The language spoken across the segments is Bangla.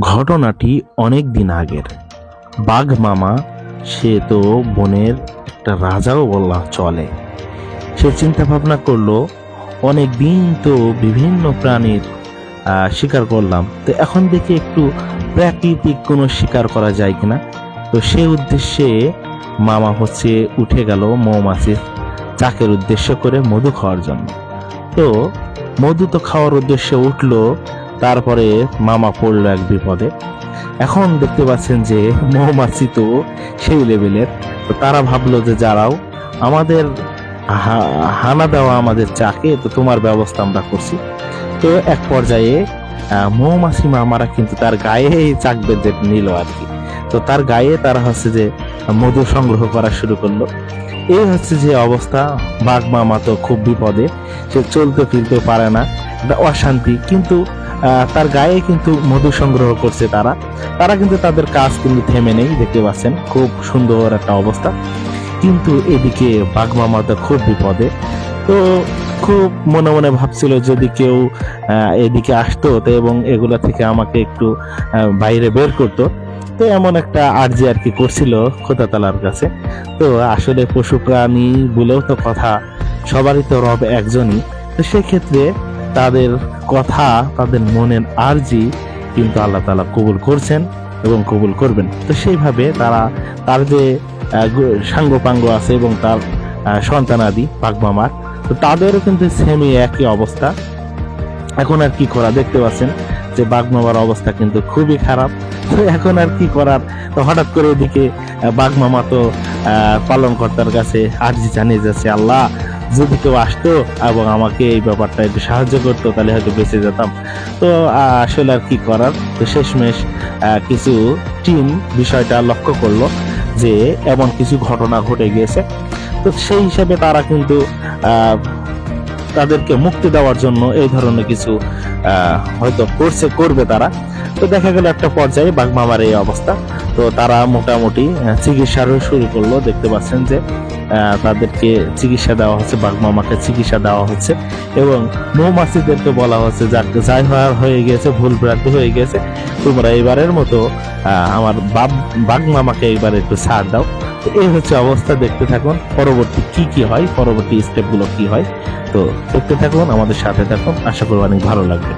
ঘটনাটি অনেক দিন আগের। বাঘ মামা, সে তো বনের একটা রাজাও বলা চলে। সে চিন্তা ভাবনা করল, অনেক দিন তো বিভিন্ন প্রাণীর শিকার করলাম। তো এখন দেখি একটু প্রাকৃতিক কোনো শিকার করা যায় কিনা। তো সে উদ্দেশ্যে মামা হচ্ছে উঠে গেল মৌমাছির চাকের উদ্দেশ্য করে মধু খাওয়ার জন্য। তো মধু তো খাওয়ার উদ্দেশ্যে উঠল তারপরে মামা পড়ল এক বিপদে। এখন দেখতে পাচ্ছেন যে মৌমাছি তো সেই লেভেলের। তো তারা ভাবলো যে যারাও, আমাদের হানা দেওয়া আমাদের চাকে, তো তোমার ব্যবস্থা আমরা করছি। তো এক পর্যায়ে মৌমাছি মামারা কিন্তু তার গায়ে চাক বেঁধে নিল আর কি। তো তার গায়ে তারা হচ্ছে যে মধু সংগ্রহ করা শুরু করল। এই হচ্ছে যে অবস্থা, বাঘ মামা তো খুব বিপদে, সে চলতে ফিরতে পারে না। অশান্তি, কিন্তু তার গায়ে কিন্তু মধু সংগ্রহ করছে তারা। তারা কিন্তু তাদের কাজ কিন্তু থেমে নেই, দেখতে পাচ্ছেন, খুব সুন্দর একটা অবস্থা। কিন্তু এদিকে বাঘ মামা তো খুব বিপদে। তো খুব মনে মনে ভাবছিল, যদি কেউ এদিকে আসতো তো এবং এগুলা থেকে আমাকে একটু বাইরে বের করতো। তো এমন একটা আর্জি আর কি করছিল খোদাতালার কাছে। তো আসলে পশু প্রাণী বলেও তো কথা, সবারই তো রব একজনই। তো সেক্ষেত্রে তাদের কথা তাদের মনের আর্জি কিন্তু আল্লাহ তালা কবুল করছেন এবং কবুল করবেন। তো সেইভাবে তারা তার যে সাঙ্গপাঙ্গ আছে এবং তার সন্তানাদি বাগমামার তো তাদেরও কিন্তু সেমই একই অবস্থা। এখন আর কি করা? দেখতে পাচ্ছেন যে বাগমামার অবস্থা কিন্তু খুবই খারাপ। তো এখন আর কি করার? তো হঠাৎ করে ওদিকে বাগমামা তো আহ, পালনকর্তার কাছে আর্জি জানিয়ে যাচ্ছে আল্লাহ যদি কেউ আসতো এবং আমাকে এই ব্যাপারটা একটু সাহায্য করতো, তাহলে হয়তো বেঁচে যেতাম। তো আসলে আর কি করার? তো শেষমেশ কিছু টিম বিষয়টা লক্ষ্য করল যে এমন কিছু ঘটনা ঘটে গিয়েছে। তো সেই হিসাবে তারা কিন্তু তাদেরকে মুক্তি দেওয়ার জন্য এই ধরনের কিছু হয়তো করছে, করবে তারা। তো দেখা গেল একটা পর্যায়ে বাঘমামার এই অবস্থা। তো তারা মোটামুটি চিকিৎসারও শুরু করল। দেখতে পাচ্ছেন যে তাদেরকে চিকিৎসা দেওয়া হচ্ছে বাঘমামাকে চিকিৎসা দেওয়া হচ্ছে। এবং মৌমাছিদেরকে বলা হচ্ছে যাই হওয়ার হয়ে গিয়েছে ভুল ভ্রান্তি হয়ে গেছে। তোমরা এবারের মতো আমার বাপ, বাঘ মামাকে এবার একটু ছাড় দাও। তো এই হচ্ছে অবস্থা। দেখতে থাকুন, পরবর্তী কি কি হয়, পরবর্তী স্টেপগুলো কি হয়। তো দেখতে থাকুন, আমাদের সাথে থাকুন। আশা করি অনেক ভালো লাগবে।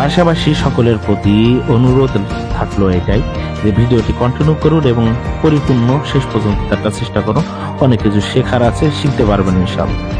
পাশাপাশি সকলের প্রতি অনুরোধ থাকল এটাই যে ভিডিওটি কন্টিনিউ করুন এবং পরিপূর্ণ শেষ পর্যন্ত দেখার চেষ্টা করুন। অনেক কিছু শেখার আছে, শিখতে পারবেন ইনশাআল্লাহ।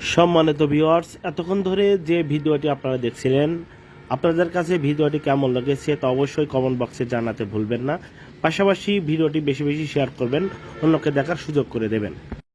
সম্মানিত ভিউয়ার্স এতক্ষণ ধরে যে ভিডিওটি আপনারা দেখছিলেন, আপনাদের কাছে ভিডিওটি কেমন লেগেছে তা অবশ্যই কমেন্ট বক্সে জানাতে ভুলবেন না। পাশাপাশি ভিডিওটি বেশি বেশি শেয়ার করবেন, অন্যকে দেখার সুযোগ করে দেবেন।